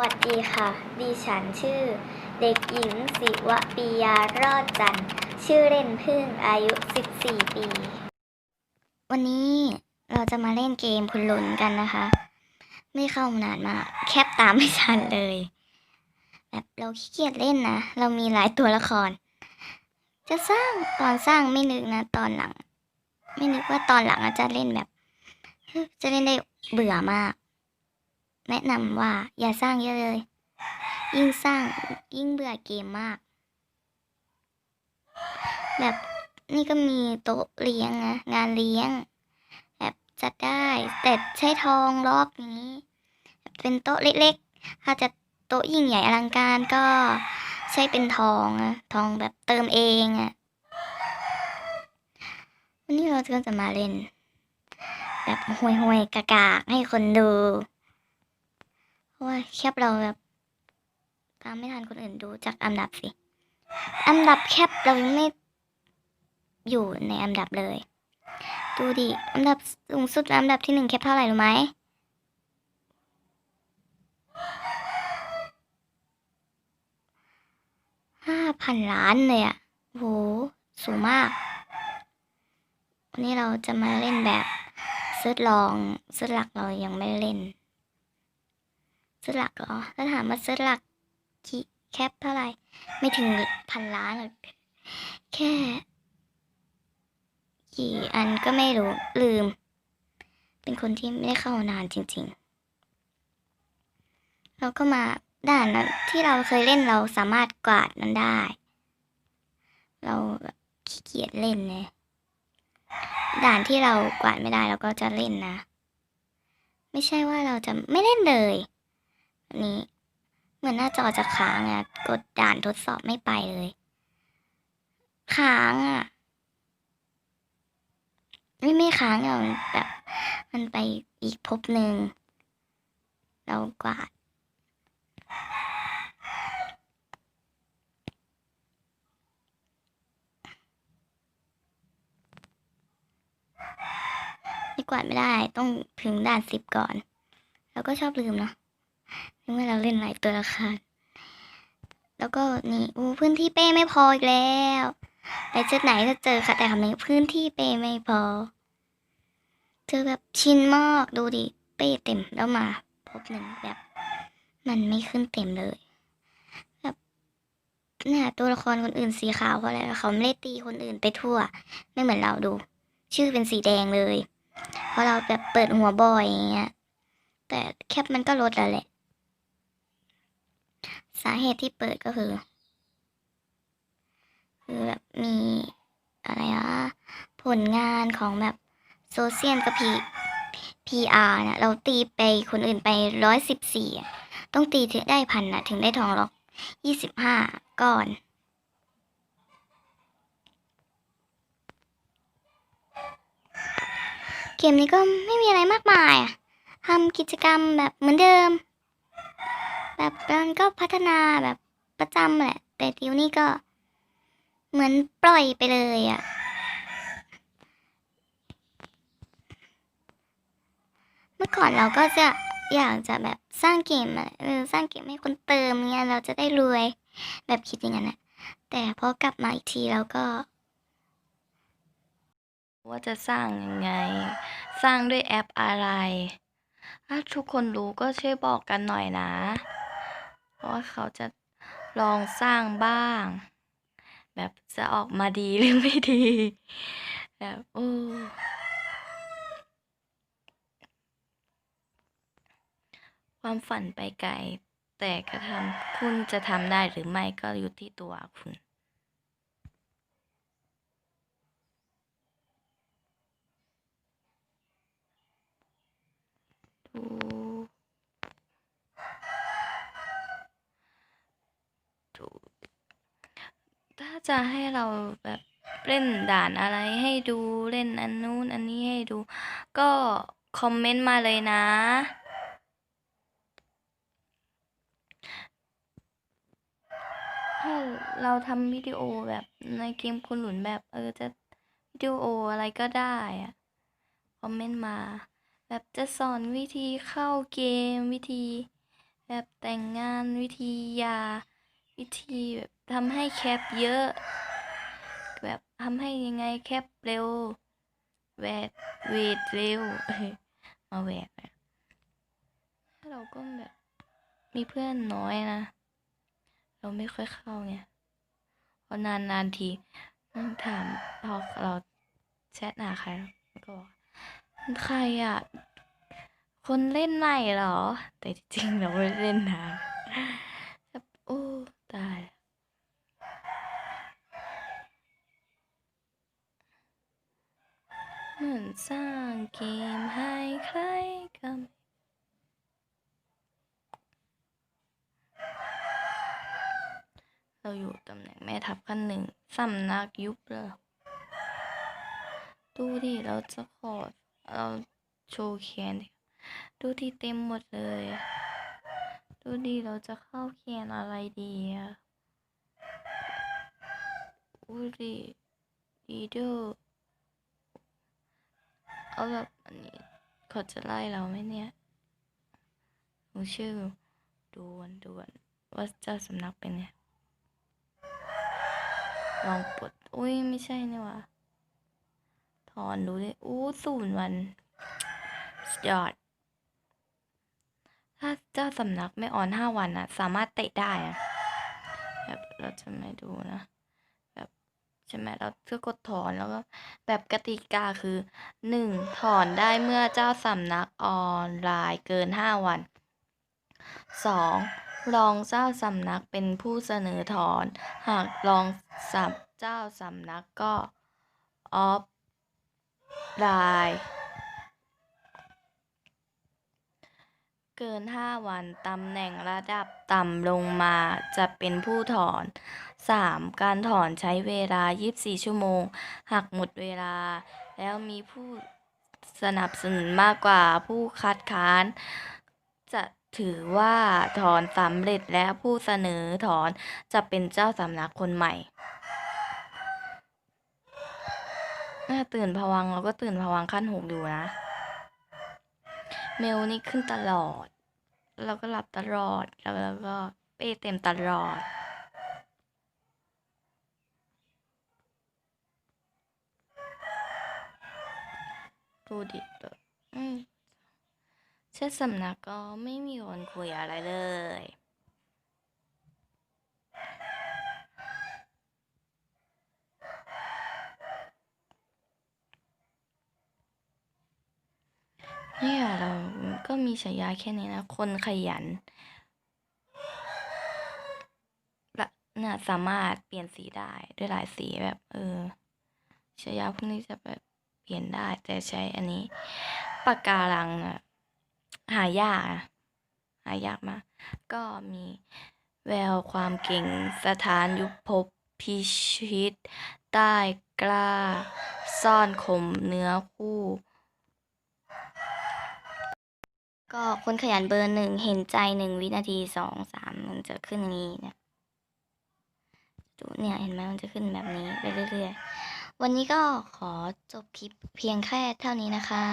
วัสดีค่ะ ดิฉันชื่อ เด็กหญิงศิวปียารอดจันชื่อเล่นพึ่งอายุ 14 ปี วันนี้เราจะมาเล่นเกมคุณหลุนกันนะคะ ไม่เข้านานมาก แคปตามไม่ทันเลย แบบเราขี้เกียจเล่นนะ เรามีหลายตัวละคร จะสร้างตอนสร้างไม่นึกนะ ตอนหลัง ไม่นึกว่าตอนหลังจะเล่นแบบ จะเล่นได้เบื่อมาก แนะนำว่าอย่าสร้างเยอะเลย ยิ่งสร้างยิ่งเบื่อเกมมาก แบบนี่ก็มีโต๊ะเลี้ยงนะงานเลี้ยง แบบจัดได้แต่ใช้ทองลอกนี้ เป็นโต๊ะเล็กๆ ถ้าจะโต๊ะยิ่งใหญ่อลังการก็ใช้เป็นทองนะทองแบบเติมเองอะวันนี้เราก็จะมาเล่น แบบห่วยๆกากๆให้คนดู ว่าแคปเราแบบตามไม่ทันคนอื่นดูจากอันดับสิอันดับแคปเรายังไม่อยู่ในอันดับเลย ดูดิอันดับสูงสุดอันดับที่หนึ่งแคปเท่าไหร่รู้ไหมห้าพันล้านเลยอะโห สูงมาก วันนี้เราจะมาเล่นแบบเซิร์ชลองเซิร์ชหลักเรายังไม่เล่น เซิร์ชหลักเหรอถ้าถามว่าเซิร์ชหลักกี่แคปเท่าไหร่ ไม่ถึงพันล้านหรอกแค่ กี่อันก็ไม่รู้ ลืม เป็นคนที่ไม่ได้เข้านานจริง ๆ เราก็มาด่านนั้นที่เราเคยเล่นเราสามารถกวาดมันได้ เราขี้เกียจเล่นไงด่านที่เรากวาดไม่ได้เราก็จะเล่นนะ ไม่ใช่ว่าเราจะไม่เล่นเลย อันนี้ เหมือนหน้าจอจะค้างอะกดด่านทดสอบไม่ไปเลย ค้างอะไม่ไม่ค้างอะมันแบบ มันไปอีกภพหนึ่งเรากวาดนี่กวาดไม่ได้ต้องถึงด่านสิบก่อนเราก็ชอบลืมเนาะ เมื่อเราเล่นหลายตัวละครแล้วก็นี่อู้พื้นที่เป้ไม่พออีกแล้วไปจุดไหนก็เจอค่ะ แต่คำนี้พื้นที่เป้ไม่พอ เจอแบบชินมากดูดิเป้เต็มแล้วมา พบหนึ่งแบบ มันไม่ขึ้นเต็มเลย แบบเนี่ยตัวละครคนอื่นสีขาวเพราะอะไรเขาไม่ได้ตีคนอื่นไปทั่ว ไม่เหมือนเราดู ชื่อเป็นสีแดงเลย เพราะเราแบบเปิดหัวบ่อยอย่างเงี้ยแต่แคปมันก็ลดแล้วแหละ สาเหตุที่เปิดก็คือ คือแบบมีอะไรอะผลงานของแบบโซเชียลกับพีพีอาร์เนี่ยเราตีไปคนอื่นไปร้อยสิบสี่ต้องตีถึงได้พันนะถึงได้ทองล็อกยี่สิบห้าก้อน เกมนี้ก็ไม่มีอะไรมากมายอะทำกิจกรรมแบบเหมือนเดิม แบบมันก็พัฒนาแบบประจำแหละ แต่ดิวนี่ก็ เหมือนปล่อยไปเลยอะเมื่อก่อนเราก็จะอยากจะแบบสร้างเกมอะเออสร้างเกมให้คนเติมเงี้ยเราจะได้รวย แบบคิดอย่างนั้นนะแต่พอกลับมาอีกทีเราก็ ว่าจะสร้างยังไง สร้างด้วยแอปอะไร ถ้าทุกคนรู้ก็ช่วยบอกกันหน่อยนะ ราะว่าเขาจะลองสร้างบ้าง แบบจะออกมาดีหรือไม่ดี แบบโอ้ความฝันไปไกล แต่กระทำคุณจะทำได้หรือไม่ก็อยู่ที่ตัวคุณูถ้าจะให้เราแบบเล่นด่านอะไรให้ดูเล่นอันนู้นอันนี้ให้ดู ก็คอมเมนต์มาเลยนะ ถ้าเราทำวิดีโอแบบในเกมคุณหลุนแบบเออจะวิดีโออะไรก็ได้อะคอมเมนต์มา แบบจะสอนวิธีเข้าเกมวิธี แบบแต่งงานวิธียา วิธีแบบทำให้แคปเยอะ แบบทำให้ยังไงแคปเร็วแวดเวทเร็วเอ้ยมาแวดอะเราก็แบบมีเพื่อนน้อยนะ เราไม่ค่อยเข้าไงเพราะนานนานทีนั่งถามพอเราแชทหาใครก็บอกใครอะ คนเล่นใหม่เหรอ แต่จริงเราไม่เล่นนานแบบโอ้ตายแล้วเหมือน สร้างเกมให้ใครก็ไม่เราอยู่ตำแหน่งแม่ทัพขั้นหนึ่งสำนักยุบเลยดูดิเราจะขอเราโชว์แขนดูที่เต็มหมดเลย ดูดิเราจะเข้าแขนอะไรดีอะดูดิดีดอร์ เอาแบบอันนี้เขาจะไล่เราไหมเนี่ยหนูชื่อดวนดวนว่าเจ้าสำนักเป็นไงลองปลดอุ้ยไม่ใช่นี่ว่าถอนดูดิอู้ศูนย์วันสยอด ถ้าเจ้าสำนักไม่ออนห้าวันนะสามารถเตะได้อะแบบเราจะไม่ดูนะ ช่ไหมเราเพื่อกดถอนแล้วก็แบบกติกาคือหนึ่งถอนได้เมื่อเจ้าสำนักออนไลน์เกินห้าวันสองรองเจ้าสำนักเป็นผู้เสนอถอน หากรองสับเจ้าสำนักก็ออฟไลน์ เกิน 5 วันตำแหน่งระดับต่ำลงมาจะเป็นผู้ถอน 3. การถอนใช้เวลา 24 ชั่วโมง หากหมดเวลา แล้วมีผู้สนับสนุนมากกว่าผู้คัดค้าน จะถือว่าถอนสำเร็จและผู้เสนอถอนจะเป็นเจ้าสำนักคนใหม่น่าตื่นผวังเราก็ตื่นผวังขั้นหกอยู่นะ เมลนี่ขึ้นตลอด แล้วก็หลับตลอด แล้วแล้วก็เป้เต็มตลอด ดูดิแบบอืมเช่นสำนักก็ไม่มีคนคุยอะไรเลย เนี่ยเราก็มีฉายาแค่นี้นะ คนขยันและเนี่ยสามารถเปลี่ยนสีได้ด้วยหลายสีแบบ เออฉายาพวกนี้จะแบบเปลี่ยนได้ แต่ใช้อันนี้ปากการังนะหายากหายากมาก ก็มีแววความเก่งสถานยุบภพพิชิต ใต้กล้า ซ่อนคมเนื้อคู่ ก็คนขยันเบอร์หนึ่งเห็นใจหนึ่งวินาทีสองสามมันจะขึ้นอย่างนี้นะดูเนี่ยเห็นไหมมันจะขึ้นแบบนี้ไปเรื่อยๆ วันนี้ก็ขอจบคลิปเพียงแค่เท่านี้นะคะ